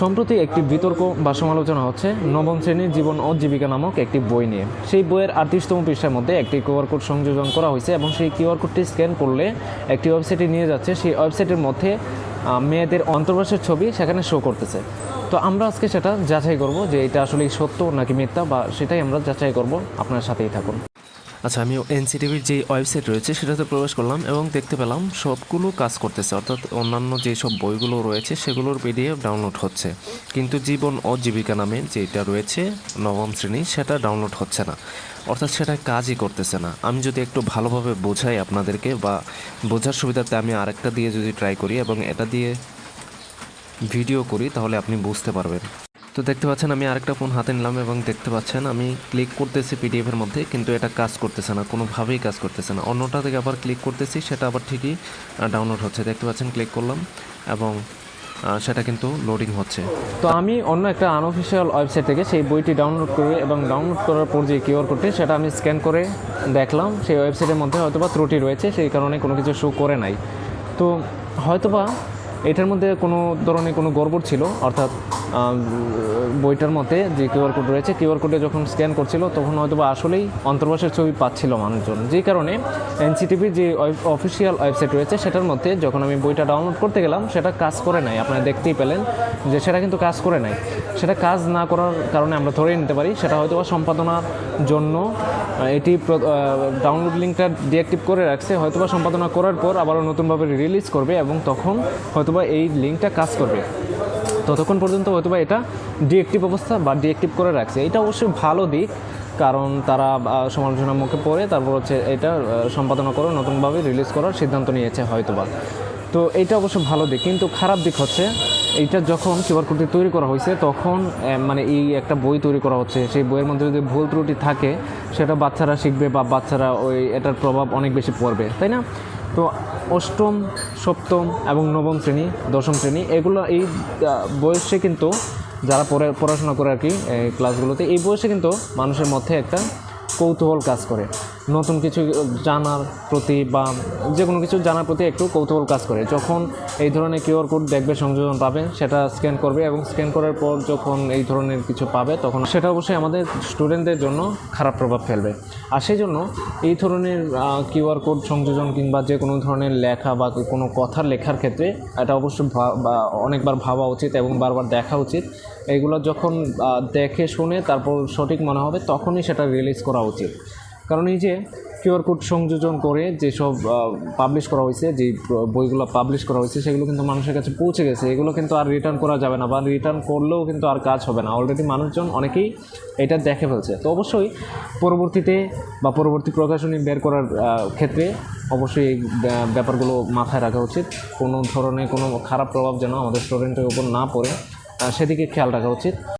সম্প্রতি একটি বিতর্ক বা সমালোচনা হচ্ছে, নবম শ্রেণির জীবন ও জীবিকা নামক একটি বই নিয়ে। সেই বইয়ের আটত্রিশতম পৃষ্ঠার মধ্যে একটি কিউআর কোড সংযোজন করা হয়েছে এবং সেই কিউআর কোডটি স্ক্যান করলে একটি ওয়েবসাইটে নিয়ে যাচ্ছে। সেই ওয়েবসাইটের মধ্যে মেয়েদের অন্তর্বাসের ছবি সেখানে শো করতেছে। তো আমরা আজকে সেটা যাচাই করব যে এটা আসলে সত্য নাকি মিথ্যা বা সেটাই আমরা যাচাই করব। আপনার সাথেই থাকুন। আচ্ছা আমি এনসিটিভির যে ওয়েবসাইট রয়েছে সেটাতে প্রবেশ করলাম এবং দেখতে পেলাম সবগুলো কাজ করতেছে। অর্থাৎ অন্যান্য যেসব বইগুলো রয়েছে সেগুলোর পিডিএফ ডাউনলোড হচ্ছে। কিন্তু জীবন ও জীবিকা নামে যেটা রয়েছে, নবম শ্রেণি, সেটা ডাউনলোড হচ্ছে না। অর্থাৎ সেটা কাজই করতেছে না। আমি যদি একটু ভালোভাবে বোঝাই আপনাদেরকে বা বোঝার সুবিধাতে আমি আরেকটা দিয়ে যদি ট্রাই করি এবং এটা দিয়ে ভিডিও করি, তাহলে আপনি বুঝতে পারবেন। তো দেখতে পাচ্ছেন, আমি আরেকটা ফোন হাতে নিলাম এবং দেখতে পাচ্ছেন, আমি ক্লিক করতেছি পিডিএফের মধ্যে, কিন্তু এটা কাজ করতেছে না, কোনোভাবেই কাজ করতেছে না। অন্যটা থেকে আবার ক্লিক করতেছি, সেটা আবার ঠিকই ডাউনলোড হচ্ছে। দেখতে পাচ্ছেন ক্লিক করলাম এবং সেটা কিন্তু লোডিং হচ্ছে। তো আমি অন্য একটা আনঅফিসিয়াল ওয়েবসাইট থেকে সেই বইটি ডাউনলোড করে এবং ডাউনলোড করার পর যে কিউআর কোডটি সেটা আমি স্ক্যান করে দেখলাম। সেই ওয়েবসাইটের মধ্যে হয়তোবা ত্রুটি রয়েছে, সেই কারণে কোনো কিছু শো করে নাই। তো হয়তোবা এটার মধ্যে কোনো ধরনের কোনো গড়বড় ছিল? অর্থাৎ বইটার মধ্যে যে কিউআর কোড রয়েছে কিউআর কোডে যখন স্ক্যান করছিল, তখন হয়তোবা আসলেই অন্তর্বাসের ছবি পাচ্ছিল মানুষজন। যেই কারণে এনসিটিভির যে অফিসিয়াল ওয়েবসাইট রয়েছে, সেটার মধ্যে যখন আমি বইটা ডাউনলোড করতে গেলাম, সেটা কাজ করে নাই। আপনারা দেখতেই পেলেন যে সেটা কিন্তু কাজ করে নাই। সেটা কাজ না করার কারণে আমরা ধরে নিতে পারি, সেটা হয়তো বা সম্পাদনার জন্য এটি ডাউনলোড লিঙ্কটা ডিঅ্যাক্টিভ করে রাখছে। হয়তোবা সম্পাদনা করার পর আবারও নতুনভাবে রিলিজ করবে এবং তখন হয়তোবা এই লিঙ্কটা কাজ করবে। ততক্ষণ পর্যন্ত হয়তোবা এটা ডিএক্টিভ অবস্থা বা ডিএক্টিভ করে রাখছে। এটা অবশ্যই ভালো দিক, কারণ তারা সমালোচনার মুখে পড়ে, তারপর হচ্ছে এটা সম্পাদনা করে, নতুনভাবে রিলিজ করার সিদ্ধান্ত নিয়েছে হয়তোবা। তো এটা অবশ্য ভালো দিক, কিন্তু খারাপ দিক হচ্ছে, এইটা যখন কিউআর কোডটি তৈরি করা হয়েছে, তখন মানে এই একটা বই তৈরি করা হচ্ছে, সেই বইয়ের মধ্যে যদি ভুল ত্রুটি থাকে, সেটা বাচ্চারা শিখবে বা বাচ্চারা ওই এটার প্রভাব অনেক বেশি পড়বে, তাই না? তো অষ্টম, সপ্তম এবং নবম শ্রেণি, দশম শ্রেণি, এগুলো এই বয়সে কিন্তু যারা পড়ে, পড়াশোনা করে আর কি ক্লাসগুলোতে এই বয়সে কিন্তু মানুষের মধ্যে একটা কৌতূহল কাজ করে। নতুন কিছু জানার প্রতি বা যে কোনো কিছু জানার প্রতি একটু কৌতূহল কাজ করে। যখন এই ধরনের কিউআর কোড দেখবে, সংযোজন পাবে, সেটা স্ক্যান করবে এবং স্ক্যান করার পর যখন এই ধরনের কিছু পাবে, তখন সেটা অবশ্যই আমাদের স্টুডেন্টদের জন্য খারাপ প্রভাব ফেলবে। আর সেই জন্য এই ধরনের কিউআর কোড সংযোজন কিংবা যে কোনো ধরনের লেখা বা কোনো কথার লেখার ক্ষেত্রে এটা অবশ্যই অনেকবার ভাবা উচিত এবং বারবার দেখা উচিত। এইগুলো যখন দেখে শুনে তারপর সঠিক মনে হবে, তখনই সেটা রিলিজ করা উচিত। কারণ এই যে কিউআর কোড সংযোজন করে যেসব পাবলিশ করা হয়েছে যে বইগুলো পাবলিশ করা হয়েছে, সেগুলো কিন্তু মানুষের কাছে পৌঁছে গেছে। এগুলো কিন্তু আর রিটার্ন করা যাবে না বা রিটার্ন করলেও কিন্তু আর কাজ হবে না। অলরেডি মানুষজন অনেকেই এটা দেখে ফেলছে। তো অবশ্যই পরবর্তীতে বা পরবর্তী প্রকাশনী বের করার ক্ষেত্রে অবশ্যই এই ব্যাপারগুলো মাথায় রাখা উচিত। কোনো ধরনের কোনো খারাপ প্রভাব যেন আমাদের স্টুডেন্টের উপর না পড়ে সেদিকে খেয়াল রাখা উচিত।